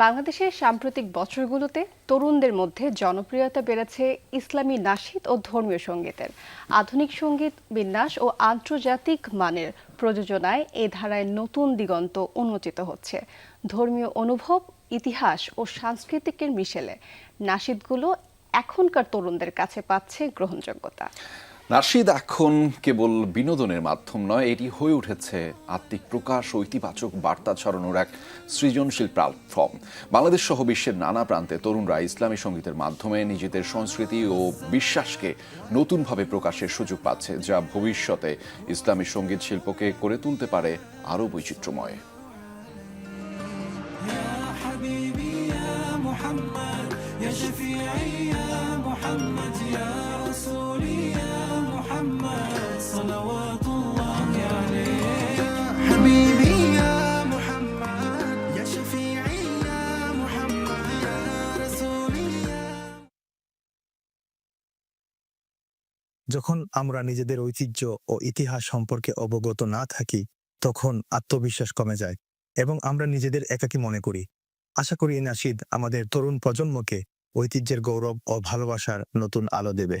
বাংলাদেশের সাম্প্রতিক বছরগুলোতে তরুণদের মধ্যে জনপ্রিয়তা বেড়েছে ইসলামী নাশিদ ও ধর্মীয় সঙ্গীতের। আধুনিক সংগীত বিন্যাস ও আন্তর্জাতিক মানের প্রযোজনায় এ ধারায় নতুন দিগন্ত উন্মোচিত হচ্ছে। ধর্মীয় অনুভব, ইতিহাস ও সাংস্কৃতিকের মিশেলে নাশিদগুলো এখনকার তরুণদের কাছে পাচ্ছে গ্রহণযোগ্যতা। নাশিদ এখন কেবল বিনোদনের মাধ্যম নয় এটি হয়ে উঠেছে আত্মিক প্রকাশ ও ইতিবাচক বার্তা ছড়ানোর এক সৃজনশীল প্ল্যাটফর্ম বাংলাদেশ সহ বিশ্বের নানা প্রান্তে তরুণরা ইসলামী সঙ্গীতের মাধ্যমে নিজেদের সংস্কৃতি ও বিশ্বাসকে নতুনভাবে প্রকাশের সুযোগ পাচ্ছে যা ভবিষ্যতে ইসলামী সঙ্গীত শিল্পকে করে তুলতে পারে আরও বৈচিত্র্যময় حبيبي يا محمد يا شفيعي يا محمد يا رسولي যখন আমরা নিজেদের ঐতিহ্য ও ইতিহাস সম্পর্কে অবগত না থাকি, তখন আত্মবিশ্বাস কমে যায় এবং আমরা নিজেদের একাকী মনে করি। আশা করি নাশিদ আমাদের তরুণ প্রজন্মকে ঐতিহ্যের গৌরব ও ভালোবাসার নতুন আলো দেবে।